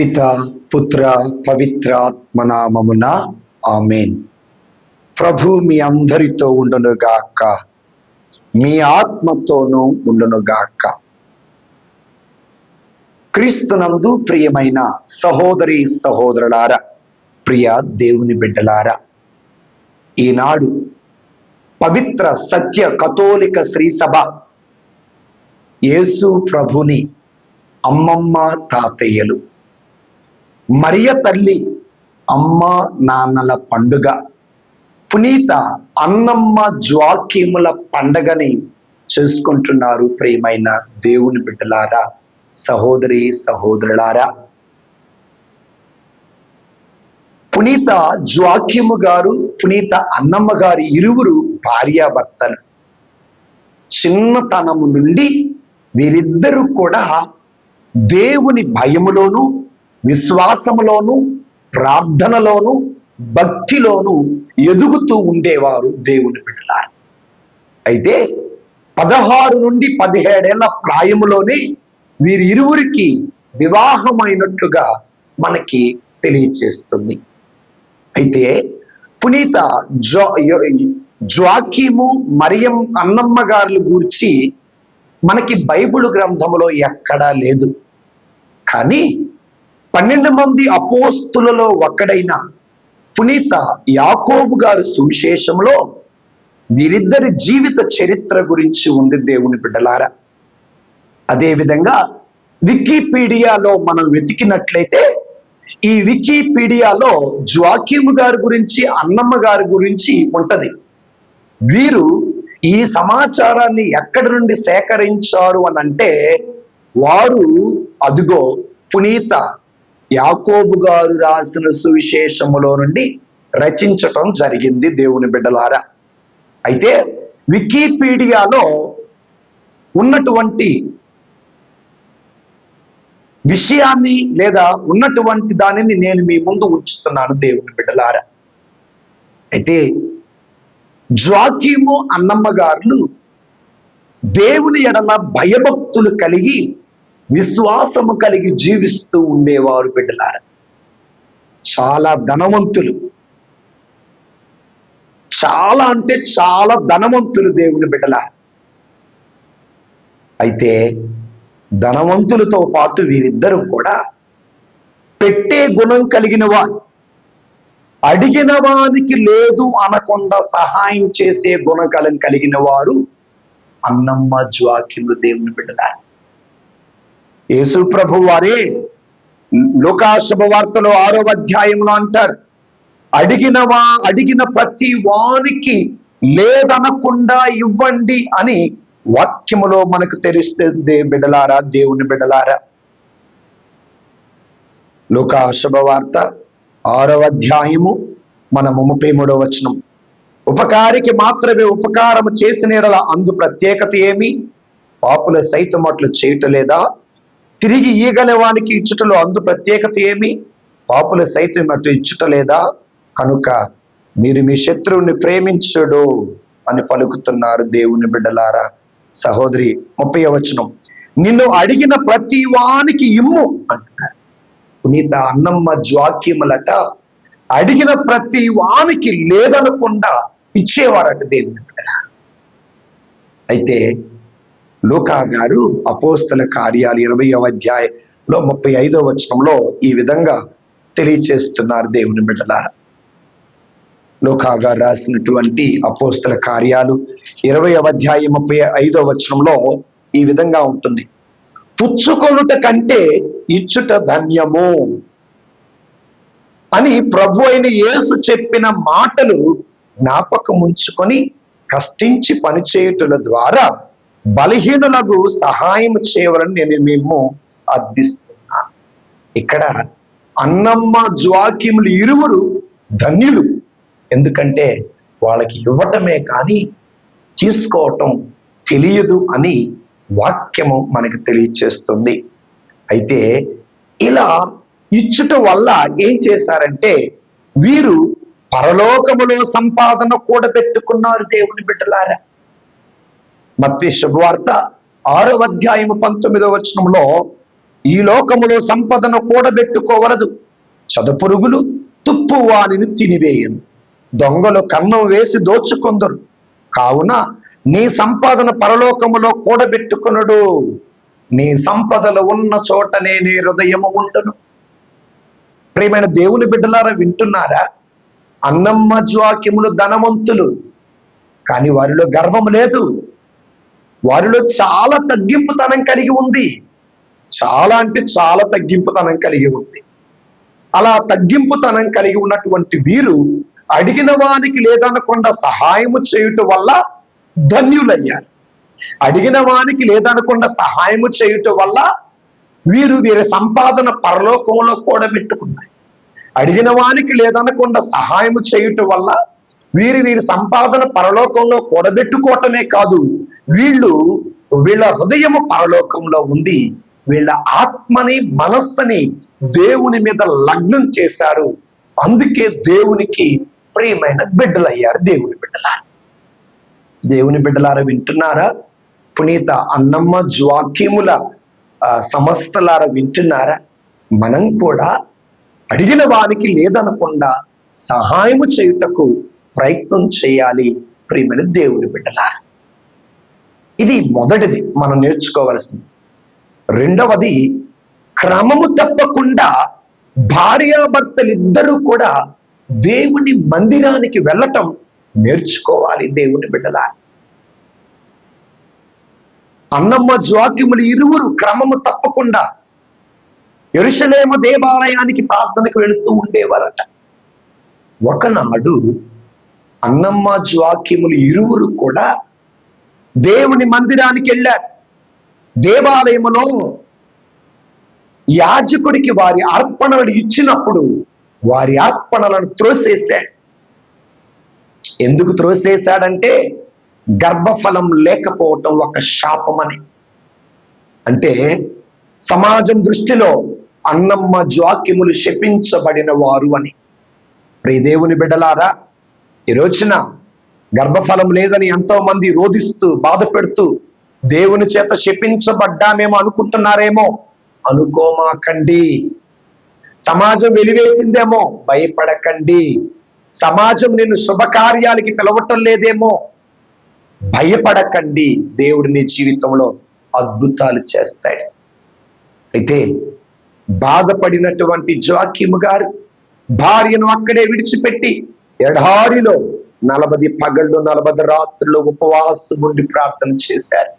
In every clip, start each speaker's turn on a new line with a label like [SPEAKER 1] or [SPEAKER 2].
[SPEAKER 1] పిత పుత్ర పవిత్రాత్మనామమున ఆమెన్. ప్రభు మీ అందరితో ఉండునుగాక మీ ఆత్మతోనూ ఉండునుగాక క్రీస్తునందు ప్రియమైన సహోదరి సహోదరులారా ప్రియ దేవుని బిడ్డలారా ఈనాడు పవిత్ర సత్య కథోలిక శ్రీ సభ యేసు ప్రభుని అమ్మమ్మ తాతయ్యలు మరియ తల్లి అమ్మ నాన్నల పండుగ. పునీత అన్నమ్మ జ్వాక్యముల పండగని చేసుకుంటున్నారు ప్రేమైన దేవుని బిడ్డలారా సహోదరి సహోదరులారా. పునీత జ్వాక్యము గారు పునీత అన్నమ్మ గారు ఇరువురు భార్యాభర్తలు. చిన్నతనము నుండి వీరిద్దరూ కూడా దేవుని భయములోనూ విశ్వాసములోను ప్రార్థనలోను భక్తిలోను ఎదుగుతూ ఉండేవారు దేవుని బిడ్డలారు. అయితే పదహారు నుండి పదిహేడేళ్ళ ప్రాయములోనే వీరి ఇరువురికి వివాహమైనట్లుగా మనకి తెలియచేస్తుంది. అయితే పునీత జో జ్వాకీము మరియం అన్నమ్మ గారులు గూర్చి మనకి బైబిల్ గ్రంథములో ఎక్కడా లేదు. కానీ పన్నెండు మంది అపోస్తులలో ఒక్కడైన పునీత యాకోబు గారు సువిశేషంలో వీరిద్దరి జీవిత చరిత్ర గురించి ఉంది దేవుని బిడ్డలారా. అదేవిధంగా వికీపీడియాలో మనం వెతికినట్లయితే ఈ వికీపీడియాలో జ్వాక్యము గారి గురించి అన్నమ్మ గారి గురించి ఉంటది. వీరు ఈ సమాచారాన్ని ఎక్కడి నుండి సేకరించారు అని అంటే వారు అదిగో పునీత యాకోబు గారు రాసిన సువిశేషములో నుండి రచించటం జరిగింది దేవుని బిడ్డలారా. అయితే వికీపీడియాలో ఉన్నటువంటి విషయాన్ని లేదా ఉన్నటువంటి దానిని నేను మీ ముందు ఉంచుతున్నాను దేవుని బిడ్డలారా. అయితే జ్వాకీము అన్నమ్మ గారులు దేవుని ఎడల భయభక్తులు కలిగి విశ్వాసము కలిగి జీవిస్తూ ఉండేవారు బిడ్డలారా. చాలా ధనవంతులు. చాలా అంటే చాలా ధనవంతులు దేవుని బిడ్డలారా. అయితే ధనవంతులతో పాటు వీరిద్దరూ కూడా పెట్టే గుణం కలిగిన వారు. అడిగిన వారికి లేదు అనకుండా సహాయం చేసే గుణకలం కలిగిన వారు అన్నమ్మ జ్వాక్యులు దేవుని బిడ్డలారు. యేసుప్రభు వారే వార్తలో ఆరో అధ్యాయంలో అంటారు. అడిగినవా అడిగిన ప్రతి వానికి లేదనకుండా ఇవ్వండి అని వాక్యములో మనకు తెలుస్తుంది బిడలారా దేవుని బిడలారా లోకా శుభవార్త ఆరవ అధ్యాయము మన ముప్పై మూడవ వచనం. ఉపకారికి మాత్రమే ఉపకారము చేసిన అందు ప్రత్యేకత ఏమి? పాపుల సైతం అట్లు చేయటలేదా తిరిగి ఈగల వానికి ఇచ్చుటలో అందు ప్రత్యేకత ఏమి? పాపుల సైతం అటు ఇచ్చుటలేదా? కనుక మీరు మీ శత్రువుని ప్రేమించుడు అని పలుకుతున్నారు దేవుని బిడ్డలారా. సహోదరి ముప్పై వచనం. నిన్ను అడిగిన ప్రతి వానికి ఇమ్ము అంటున్నారు. పునీత అన్నమ్మ జ్వాక్యములట అడిగిన ప్రతి వానికి లేదనకుండా ఇచ్చేవారట దేవుని బిడ్డలారా. అయితే లూకా గారు అపోస్తల కార్యాలు ఇరవై అధ్యాయంలో ముప్పై ఐదో వచనంలో ఈ విధంగా తెలియచేస్తున్నారు దేవుని బిడ్డలారా. లూకా గారు రాసినటువంటి అపోస్తల కార్యాలు ఇరవై అధ్యాయం ముప్పై ఐదో వచనంలో ఈ విధంగా ఉంటుంది. పుచ్చుకొనుట కంటే ఇచ్చుట ధన్యము అని ప్రభు అయిన యేసు చెప్పిన మాటలు జ్ఞాపకం ఉంచుకొని కష్టించి పనిచేయుటల ద్వారా బలహీనులకు సహాయం చేయవలని నేను మేము అర్థిస్తున్నా. ఇక్కడ అన్నమ్మ జ్వాక్యములు ఇరువురు ధన్యులు. ఎందుకంటే వాళ్ళకి ఇవ్వటమే కానీ తీసుకోవటం తెలియదు అని వాక్యము మనకు తెలియచేస్తుంది. అయితే ఇలా ఇచ్చుట వల్ల ఏం చేశారంటే వీరు పరలోకములో సంపాదన కూడబెట్టుకున్నారు దేవుని బిడ్డలారా. మత్తి శుభవార్త ఆరో అధ్యాయము పంతొమ్మిదో వచనంలో ఈ లోకములో సంపదను కూడబెట్టుకోవలదు చదుపురుగులు తుప్పు వానిని తినివేయను. దొంగలు కన్నం వేసి దోచుకొందరు. కావున నీ సంపాదన పరలోకములో కూడబెట్టుకొనుడు. నీ సంపదలు ఉన్న చోటనే నీ హృదయము ఉండును. ప్రియమైన దేవుని బిడ్డలారా వింటున్నారా? అన్నమ్మ జ్వాక్యములు ధనవంతులు కానీ వారిలో గర్వం లేదు. వారిలో చాలా తగ్గింపుతనం కలిగి ఉంది. చాలా అంటే చాలా తగ్గింపుతనం కలిగి ఉంది. అలా తగ్గింపుతనం కలిగి ఉన్నటువంటి వీరు అడిగిన వానికి లేదనకుండా సహాయము చేయుట వల్ల ధన్యులయ్యారు. అడిగిన వానికి లేదనకుండా సహాయము చేయుట వల్ల వీరు వీరి సంపాదన పరలోకంలో కూడా పెట్టుకున్నారు అడిగిన వానికి లేదనకుండా సహాయము చేయుట వల్ల వీరి వీరి సంపాదన పరలోకంలో కూడబెట్టుకోవటమే కాదు వీళ్ళు వీళ్ళ హృదయము పరలోకంలో ఉంది. వీళ్ళ ఆత్మని మనస్సుని దేవుని మీద లగ్నం చేశారు. అందుకే దేవునికి ప్రియమైన బిడ్డలయ్యారు దేవుని బిడ్డలారు. దేవుని బిడ్డలారా వింటున్నారా? పునీత అన్నమ్మ జ్వాక్యముల ఆ, వింటున్నారా? మనం కూడా అడిగిన వానికి లేదనకుండా సహాయము చేయుటకు ప్రయత్నం చేయాలి ప్రియమైన దేవుని బిడ్డలారా. ఇది మొదటిది మనం నేర్చుకోవలసింది. రెండవది క్రమము తప్పకుండా భార్యాభర్తలిద్దరూ కూడా దేవుని మందిరానికి వెళ్ళటం నేర్చుకోవాలి దేవుని బిడ్డలా అన్నమ్మ జ్వాక్యములు ఇరువురు క్రమము తప్పకుండా ఎరుషలేమ దేవాలయానికి ప్రార్థనకు వెళుతూ ఉండేవారట. ఒకనాడు అన్నమ్మ జ్వాక్యములు ఇరువురు కూడా దేవుని మందిరానికి వెళ్ళారు. దేవాలయములో యాజకుడికి వారి అర్పణలు ఇచ్చినప్పుడు వారి అర్పణలను త్రోసేశాడు. ఎందుకు త్రోసేశాడంటే గర్భఫలం లేకపోవటం ఒక శాపమని. అంటే సమాజం దృష్టిలో అన్నమ్మ జ్వాక్యములు శపించబడిన వారు అని. ప్రియ దేవుని బిడ్డలారా ఈ రోజున గర్భఫలం లేదని ఎంతో మంది రోధిస్తూ బాధ పెడుతూ దేవుని చేత శపించబడ్డామేమో అనుకుంటున్నారేమో? అనుకోమాకండి. సమాజం వెలివేసిందేమో? భయపడకండి. సమాజం నిన్ను శుభకార్యాలకి పిలవటం లేదేమో? భయపడకండి. దేవుడు నీ జీవితంలో అద్భుతాలు చేస్తాడు. అయితే బాధపడినటువంటి జోకిము గారు భార్యను అక్కడే విడిచిపెట్టి ఎడారిలో నలభది పగళ్ళు నలభై రాత్రులు ఉపవాసం ఉండి ప్రార్థన చేశారు.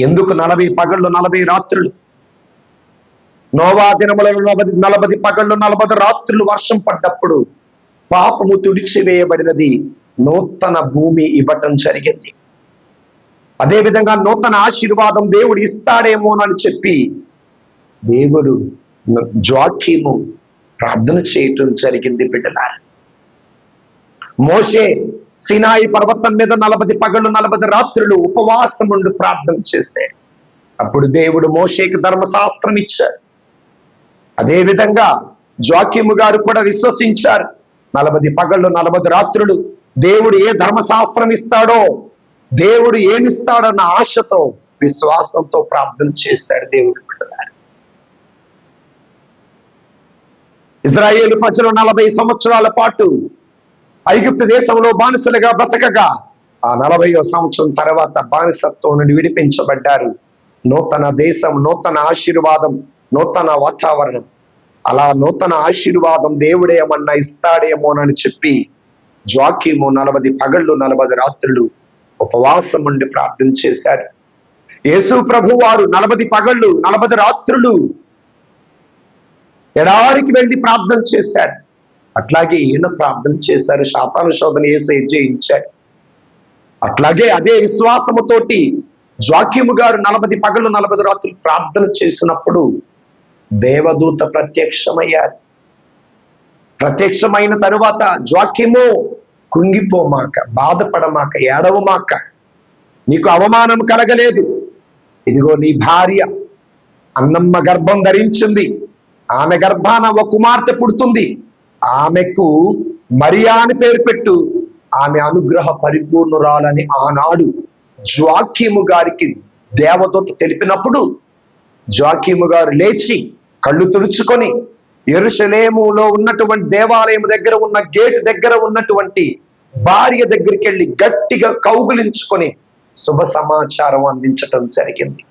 [SPEAKER 1] ఎందుకు నలభై పగళ్ళు నలభై రాత్రులు? నోవా దినములలో నలభై నలభై పగళ్ళు నలభై రాత్రులు వర్షం పడ్డప్పుడు పాపము తుడిచివేయబడినది నూతన భూమి ఇవ్వటం జరిగింది. అదేవిధంగా నూతన ఆశీర్వాదం దేవుడు ఇస్తాడేమోనని చెప్పి దేవుడు జ్వాక్యము ప్రార్థన చేయటం జరిగింది బిడ్డలారా. మోషే సినాయి పర్వతం మీద నలభై పగళ్ళు నలభై రాత్రులు ఉపవాసం ఉండి ప్రార్థన చేశాడు అప్పుడు దేవుడు మోషేకి ధర్మశాస్త్రం ఇచ్చారు. అదే విధంగా గారు కూడా విశ్వసించారు. నలభై పగళ్ళు నలభై రాత్రులు దేవుడు ఏ ధర్మశాస్త్రం ఇస్తాడో దేవుడు ఏమిస్తాడన్న ఆశతో విశ్వాసంతో ప్రార్థన చేశాడు దేవుడు ఇజ్రాయేల్ ఇజ్రాయేలు ప్రజలు నలభై సంవత్సరాల పాటు ఐగుప్తు దేశంలో బానిసలుగా బ్రతకగా. ఆ నలభైవ సంవత్సరం తర్వాత బానిసత్వం నుండి విడిపించబడ్డారు. నూతన దేశం నూతన ఆశీర్వాదం నూతన వాతావరణం. అలా నూతన ఆశీర్వాదం దేవుడేమన్నా ఇస్తాడేమోనని చెప్పి జ్వాక్యము నలభై పగళ్ళు నలభై రాత్రులు ఉపవాసం ఉండి ప్రార్థన చేశారు. యేసు ప్రభు వారు నలభై పగళ్ళు నలభై రాత్రులు ఎడారికి వెళ్ళి ప్రార్థన చేశారు. అట్లాగే ఈయన ప్రార్థన చేశారు. శాతాను శోధన వేసి జయించాడు అట్లాగే అదే విశ్వాసముతోటి జాక్యము గారు నలభై పగలు నలభై రాత్రులు ప్రార్థన చేసినప్పుడు దేవదూత ప్రత్యక్షమయ్యారు. ప్రత్యక్షమైన తరువాత జాక్యము కుంగిపోమాక బాధపడమాక ఏడవమాక నీకు అవమానం కలగలేదు. ఇదిగో నీ భార్య అన్నమ్మ గర్భం ధరించింది. ఆమె గర్భాన ఒక కుమార్తె పుడుతుంది. ఆమెకు మరియా అని పేరు పెట్టు. ఆమె అనుగ్రహ పరిపూర్ణురాలని ఆనాడు జ్వాక్యము గారికి దేవదూత తెలిపినప్పుడు జాకీము గారు లేచి కళ్ళు తుడుచుకొని ఎరుషలేములో ఉన్నటువంటి దేవాలయం దగ్గర ఉన్న గేటు దగ్గర ఉన్నటువంటి భార్య దగ్గరికి వెళ్ళి గట్టిగా కౌగులించుకొని శుభ సమాచారం అందించటం జరిగింది.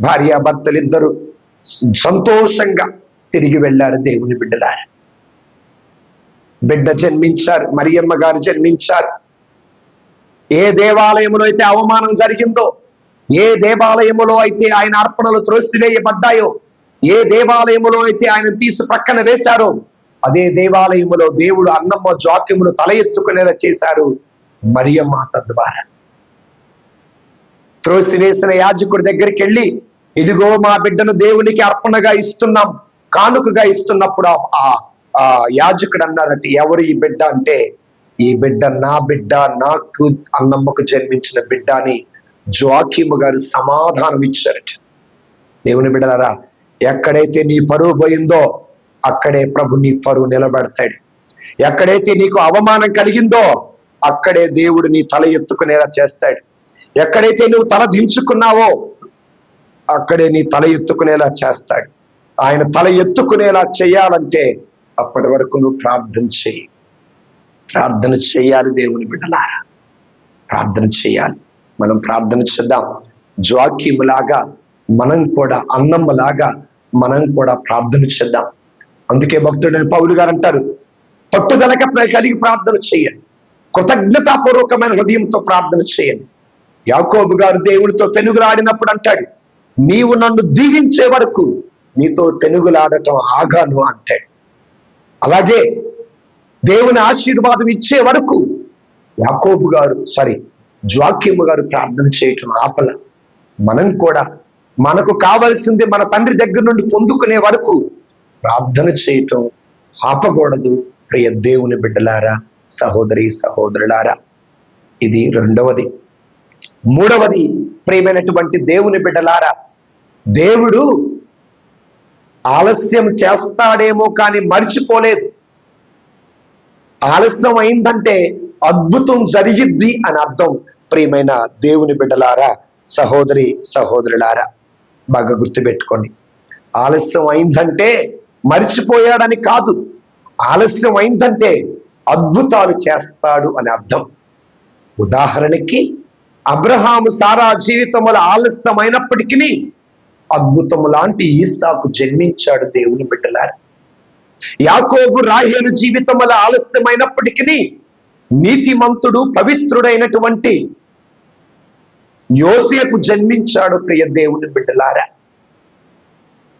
[SPEAKER 1] భార్యాభర్తలిద్దరూ సంతోషంగా తిరిగి వెళ్ళారు దేవుని బిడ్డలారు. బిడ్డ జన్మించారు మరియమ్మ గారు జన్మించారు. ఏ దేవాలయములో అయితే అవమానం జరిగిందో ఏ దేవాలయములో అయితే ఆయన అర్పణలు త్రోసివేయబడ్డాయో ఏ దేవాలయములో అయితే ఆయన తీసి ప్రక్కన వేశారో అదే దేవాలయములో దేవుడు అన్నమ్మ జాక్యములు తల ఎత్తుకునేలా చేశారు మరియమ్మ తద్వారా త్రోసివేసిన యాజకుడి దగ్గరికి వెళ్ళి ఇదిగో మా బిడ్డను దేవునికి అర్పణగా ఇస్తున్నాం కానుకగా ఇస్తున్నప్పుడు ఆ- ఆ యాజకుడు అన్నారట ఎవరు ఈ బిడ్డ అంటే ఈ బిడ్డ నా బిడ్డ నాకు అన్నమ్మకు జన్మించిన బిడ్డ అని జోకిము గారు సమాధానం ఇచ్చారట. దేవుని బిడ్డలారా ఎక్కడైతే నీ పరువు పోయిందో అక్కడే ప్రభు నీ పరువు నిలబెడతాడు. ఎక్కడైతే నీకు అవమానం కలిగిందో అక్కడే దేవుడు నీ తల ఎత్తుకునేలా చేస్తాడు. ఎక్కడైతే నువ్వు తల దించుకున్నావో అక్కడే నీ తల ఎత్తుకునేలా చేస్తాడు. ఆయన తల ఎత్తుకునేలా చేయాలంటే అప్పటి వరకు నువ్వు ప్రార్థన చేయి ప్రార్థన చేయాలి దేవుని బిడ్డలారా. ప్రార్థన చేయాలి. మనం ప్రార్థన చేద్దాం. జ్వాక్యములాగా మనం కూడా అన్నమ్మలాగా మనం కూడా ప్రార్థన చేద్దాం. అందుకే భక్తుడైన పౌలు గారు అంటారు పట్టుదలక కలిగి ప్రార్థన చేయండి. కృతజ్ఞతాపూర్వకమైన హృదయంతో ప్రార్థన చేయండి. యాకోబు గారు దేవునితో పెనుగులాడినప్పుడు అంటాడు నీవు నన్ను దీవించే వరకు నీతో పెనుగులాడటం ఆగాను అంటాడు. అలాగే దేవుని ఆశీర్వాదం ఇచ్చే వరకు యాకోబు గారు సారీ జ్వాక్యము గారు ప్రార్థన చేయటం ఆపల. మనం కూడా మనకు కావలసింది మన తండ్రి దగ్గర నుండి పొందుకునే వరకు ప్రార్థన చేయటం ఆపకూడదు. ప్రియ దేవుని బిడ్డలారా సహోదరి సహోదరులారా ఇది రెండవది. మూడవది ప్రియమైనటువంటి దేవుని బిడ్డలారా దేవుడు ఆలస్యం చేస్తాడేమో కానీ మర్చిపోలేదు. ఆలస్యం అయిందంటే అద్భుతం జరిగిద్ది అని అర్థం. ప్రియమైన దేవుని బిడ్డలారా సహోదరి సహోదరులారా బాగా గుర్తుపెట్టుకోండి. ఆలస్యం అయిందంటే మర్చిపోయాడని కాదు. ఆలస్యం అయిందంటే అద్భుతాలు చేస్తాడు అని అర్థం. ఉదాహరణకి అబ్రహాము సారా జీవితంలో ఆలస్యమైనప్పటికీ అద్భుతము లాంటి ఈసాకు జన్మించాడు దేవుని బిడ్డలారా. యాకోబు రాహేలు జీవితముల ఆలస్యమైనప్పటికీ నీతిమంతుడు పవిత్రుడైనటువంటి యోసేపు జన్మించాడు ప్రియ దేవుని బిడ్డలారా.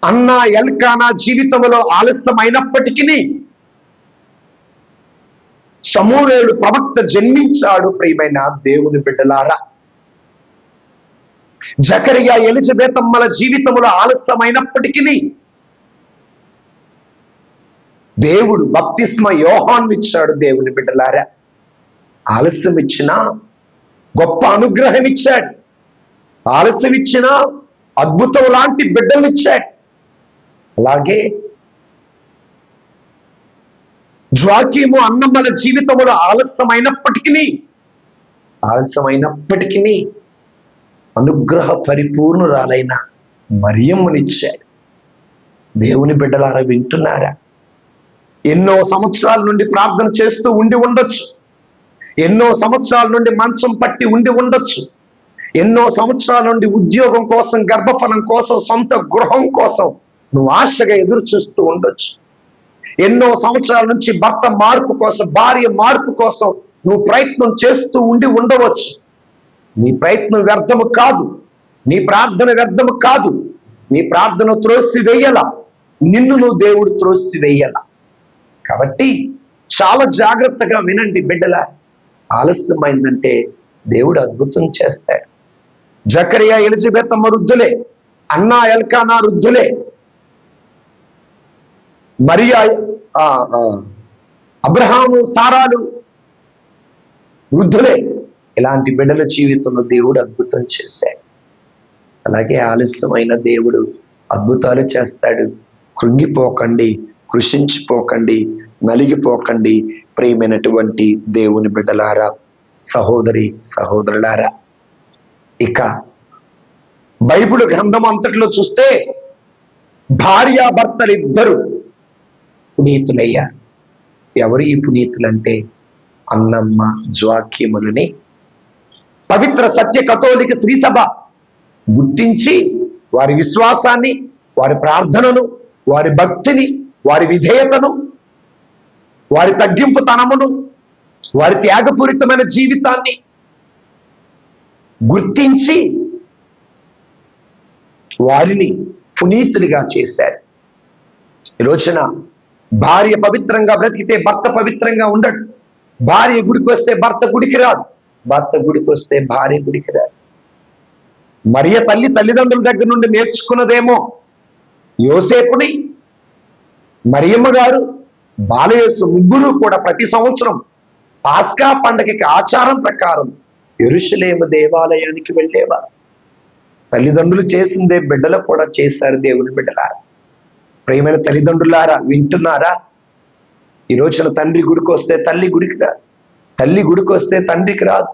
[SPEAKER 1] అన్న ఎల్కానా జీవితంలో ఆలస్యమైనప్పటికీ సమూరేడు ప్రవక్త జన్మించాడు ప్రియమైన దేవుని బిడ్డలారా. జకరియా ఎలిజబెతమ్మల జీవితంలో ఆలస్యమైనప్పటికీ దేవుడు బప్తిస్మ యోహాన్ని ఇచ్చాడు దేవుని బిడ్డలారా. ఆలస్యం ఇచ్చినా గొప్ప అనుగ్రహం ఇచ్చాడు ఆలస్యం ఇచ్చినా అద్భుతం లాంటి బిడ్డలు ఇచ్చాడు అలాగే జ్వాకీము అన్నమ్మల జీవితంలో ఆలస్యమైనప్పటికీ ఆలస్యమైనప్పటికీ అనుగ్రహ పరిపూర్ణురాలైన మరియమ్మనిచ్చాడు దేవుని బిడ్డలారా వింటున్నారా? ఎన్నో సంవత్సరాల నుండి ప్రార్థన చేస్తూ ఉండి ఉండొచ్చు. ఎన్నో సంవత్సరాల నుండి మంచం పట్టి ఉండి ఉండొచ్చు. ఎన్నో సంవత్సరాల నుండి ఉద్యోగం కోసం గర్భఫలం కోసం సొంత గృహం కోసం నువ్వు ఆశగా ఎదురు చూస్తూ ఉండొచ్చు. ఎన్నో సంవత్సరాల నుంచి భర్త మార్పు కోసం భార్య మార్పు కోసం నువ్వు ప్రయత్నం చేస్తూ ఉండి ఉండవచ్చు. నీ ప్రయత్నం వ్యర్థము కాదు. నీ ప్రార్థన వ్యర్థము కాదు. నీ ప్రార్థన త్రోసి వేయల నిన్ను నువ్వు దేవుడు త్రోసి వేయల కాబట్టి చాలా జాగ్రత్తగా వినండి బిడ్డల. ఆలస్యమైందంటే దేవుడు అద్భుతం చేస్తాడు. జకరియా ఎలిజబెత్ అమ్మ వృద్ధులే అన్నా ఎల్కానా వృద్ధులే మరియా ఆ, ఆ, అబ్రహాము సారాలు వృద్ధులే. ఇలాంటి బిడ్డల జీవితంలో దేవుడు అద్భుతం చేశాడు. అలాగే ఆలస్యమైన దేవుడు అద్భుతాలు చేస్తాడు. కృంగిపోకండి కృషించిపోకండి నలిగిపోకండి ప్రియమైనటువంటి దేవుని బిడ్డలారా సహోదరి సహోదరులారా. ఇక బైబిల్ గ్రంథం అంతటిలో చూస్తే భార్యాభర్తలు ఇద్దరు పునీతులయ్యారు. ఎవరు ఈ పునీతులంటే అన్నమ్మ జ్వాక్యములని పవిత్ర సత్య కథోలిక శ్రీసభ గుర్తించి వారి విశ్వాసాన్ని వారి ప్రార్థనను వారి భక్తిని వారి విధేయతను వారి తగ్గింపు తనమును వారి త్యాగపూరితమైన జీవితాన్ని గుర్తించి వారిని పునీతులుగా చేశారు. ఈ రోజున భార్య పవిత్రంగా బ్రతికితే భర్త పవిత్రంగా ఉండడు. భార్య గుడికి వస్తే భర్త గుడికి రాదు భర్త గుడికి వస్తే భార్య గుడికి రాదు మరియ తల్లి తల్లిదండ్రుల దగ్గర నుండి నేర్చుకున్నదేమో యోసేపుని మరియమ్మ గారు బాలయేసు ముగ్గురు కూడా ప్రతి సంవత్సరం పాస్కా పండగకి ఆచారం ప్రకారం ఎరుషలేము దేవాలయానికి వెళ్ళేవారు తల్లిదండ్రులు చేసిందే బిడ్డలు కూడా చేశారు దేవుని బిడ్డలారా ప్రేమైన తల్లిదండ్రులారా వింటున్నారా? ఈ రోజున తండ్రి గుడికి వస్తే తల్లి గుడికి రాదు తల్లి గుడికి వస్తే తండ్రికి రాదు.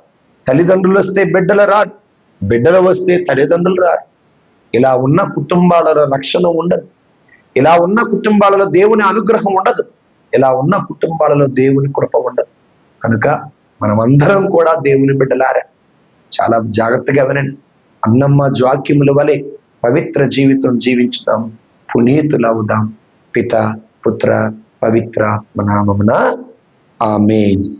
[SPEAKER 1] తల్లిదండ్రులు వస్తే బిడ్డలు రాదు. బిడ్డలు వస్తే తల్లిదండ్రులు రారు. ఇలా ఉన్న కుటుంబాలలో రక్షణ ఉండదు. ఇలా ఉన్న కుటుంబాలలో దేవుని అనుగ్రహం ఉండదు. ఇలా ఉన్న కుటుంబాలలో దేవుని కృప ఉండదు. కనుక మనమందరం కూడా దేవుని బిడ్డలారా. చాలా జాగ్రత్తగా వినండి. అన్నమ్మ జాక్యముల వలె పవిత్ర జీవితం జీవించుదాం. పునీతులవుదాం పిత పుత్ర పవిత్ర నామమున ఆమెన్.